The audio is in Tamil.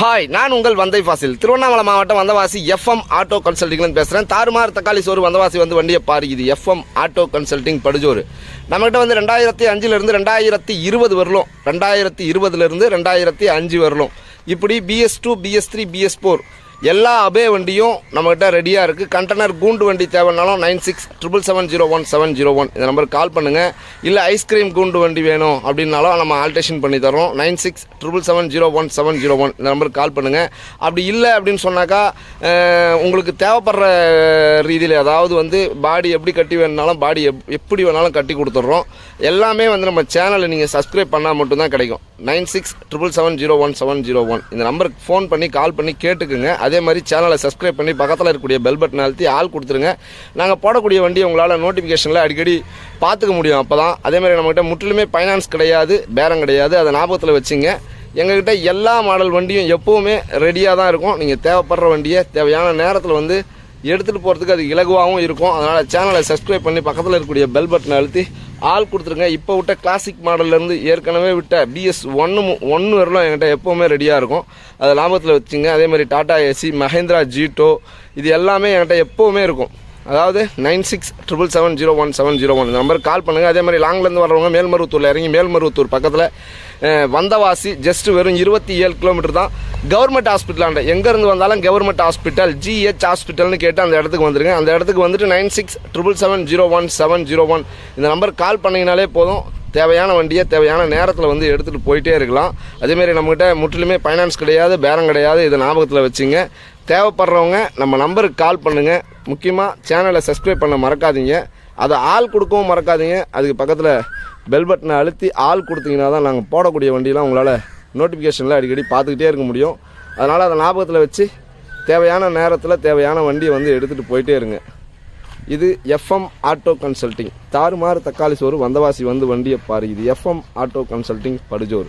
ஹாய் நான் உங்கள் வந்தை ஃபாசில். திருவண்ணாமலை மாவட்டம் வந்தவாசி எஃப்எம் ஆட்டோ கன்சல்டிங்லேருந்து பேசுகிறேன் தாறுமாறு தக்காளி சோறு வந்தவாசி வந்து வண்டியை பாரு. இது எஃப்எம் ஆட்டோ கன்சல்டிங் படுஜோறு. நம்மகிட்ட வந்து ரெண்டாயிரத்தி அஞ்சுலேருந்து ரெண்டாயிரத்தி இருபது வரலும் ரெண்டாயிரத்தி இருபதுலேருந்து ரெண்டாயிரத்தி அஞ்சு வரலும். இப்படி BS two BS three BS four எல்லா அபே வண்டியும் நம்மகிட்ட ரெடியாக இருக்குது கண்டெய்னர் கூண்டு வண்டி தேவைன்னாலும் nine six triple seven zero one seven zero one இந்த நம்பருக்கு கால் பண்ணுங்கள் இல்லை ஐஸ்கிரீம் கூண்டு வண்டி வேணும் அப்படின்னாலும் நம்ம ஆல்ட்ரேஷன் பண்ணி தரோம் nine six triple seven zero one seven zero one இந்த நம்பருக்கு கால் பண்ணுங்கள் அப்படி இல்லை அப்படின்னு சொன்னாக்கா உங்களுக்கு தேவைப்படுற ரீதியில் அதாவது வந்து பாடி எப்படி கட்டி வேணுனாலும் பாடி எப் எப்படி வேணாலும் கட்டி கொடுத்துட்றோம். எல்லாமே வந்து நம்ம சேனலை நீங்கள் சப்ஸ்கிரைப் பண்ணால் மட்டும்தான் கிடைக்கும். Nine six triple seven zero one seven zero one இந்த நம்பருக்கு ஃபோன் பண்ணி கால் பண்ணி கேட்டுக்குங்க. அது அதே மாதிரி சேனலை சப்ஸ்கிரைப் பண்ணி பக்கத்தில் இருக்கக்கூடிய பெல் பட்டன் அழுத்தி ஆள் கொடுத்துருங்க. நாங்கள் போடக்கூடிய வண்டியை உங்களால் நோட்டிஃபிகேஷனில் அடிக்கடி பார்த்துக்க முடியும் அப்போ தான் அதே மாதிரி நம்மகிட்ட முற்றிலுமே ஃபைனான்ஸ் கிடையாது பேரம் கிடையாது. அதை ஞாபகத்தில் வச்சுங்க. எங்ககிட்ட எல்லா மாடல் வண்டியும் எப்போவுமே ரெடியாக தான் இருக்கும். நீங்கள் தேவைப்படுற வண்டியை தேவையான நேரத்தில் வந்து எடுத்துகிட்டு போகிறதுக்கு அது இலகுவாகவும் இருக்கும். அதனால் சேனலை சப்ஸ்கிரைப் பண்ணி பக்கத்தில் இருக்கக்கூடிய பெல் பட்டனை அழுத்தி ஆள் கொடுத்துருங்க. இப்போ விட்ட கிளாசிக் மாடல்லேருந்து ஏற்கனவே விட்ட பிஎஸ் ஒன்று ஒன்று வரலாம் என்கிட்ட எப்போவுமே ரெடியாக இருக்கும். அதை லாபத்தில் வச்சுங்க. அதே மாதிரி டாடா ஏசி மஹேந்திரா ஜீட்டோ இது எல்லாமே என்கிட்ட எப்போவுமே இருக்கும். அதாவது nine six triple seven zero one seven zero one இந்த நம்பருக்கு கால் பண்ணுங்கள் அதே மாதிரி லாங்லேருந்து வர்றவங்க மேல்மருவத்தூரில் இறங்கி மேல்மருவத்தூர் பக்கத்தில் வந்தவாசி ஜஸ்ட் வெறும் இருபத்தி ஏழு கிலோமீட்டர் தான். கவர்மெண்ட் ஹாஸ்பிட்டலாண்ட எங்கேருந்து வந்தாலும் கவர்மெண்ட் ஹாஸ்பிட்டல் ஜிஹெச் ஹாஸ்பிட்டல்னு கேட்டு அந்த இடத்துக்கு வந்துருங்க. அந்த இடத்துக்கு வந்துட்டு nine six triple seven zero one seven zero one இந்த நம்பருக்கு கால் பண்ணிங்கனாலே போதும். தேவையான வண்டியை தேவையான நேரத்தில் வந்து எடுத்துகிட்டு போயிட்டே இருக்கலாம். அதேமாரி நம்மகிட்ட முற்றிலுமே ஃபைனான்ஸ் கிடையாது பேரம் கிடையாது இதை ஞாபகத்தில் வச்சுங்க. தேவைப்படுறவங்க நம்ம நம்பருக்கு கால் பண்ணுங்கள் முக்கியமாக சேனலை சப்ஸ்கிரைப் பண்ண மறக்காதீங்க. அதை ஆள் கொடுக்கவும் மறக்காதீங்க. அதுக்கு பக்கத்தில் பெல் பட்டனை அழுத்தி ஆள் கொடுத்தீங்கன்னா தான் நாங்கள் போடக்கூடிய வண்டியெலாம் உங்களால் நோட்டிஃபிகேஷனில் அடிக்கடி பார்த்துக்கிட்டே இருக்க முடியும். அதனால் அதை ஞாபகத்தில் வச்சு தேவையான நேரத்தில் தேவையான வண்டியை வந்து எடுத்துகிட்டு போயிட்டே இருங்க. இது எஃப்எம் ஆட்டோ கன்சல்டிங் தாறுமாறு தக்காளி சோறு வந்தவாசி வந்து வண்டியை பாரு இது எஃப்எம் ஆட்டோ கன்சல்டிங் படுஜோர்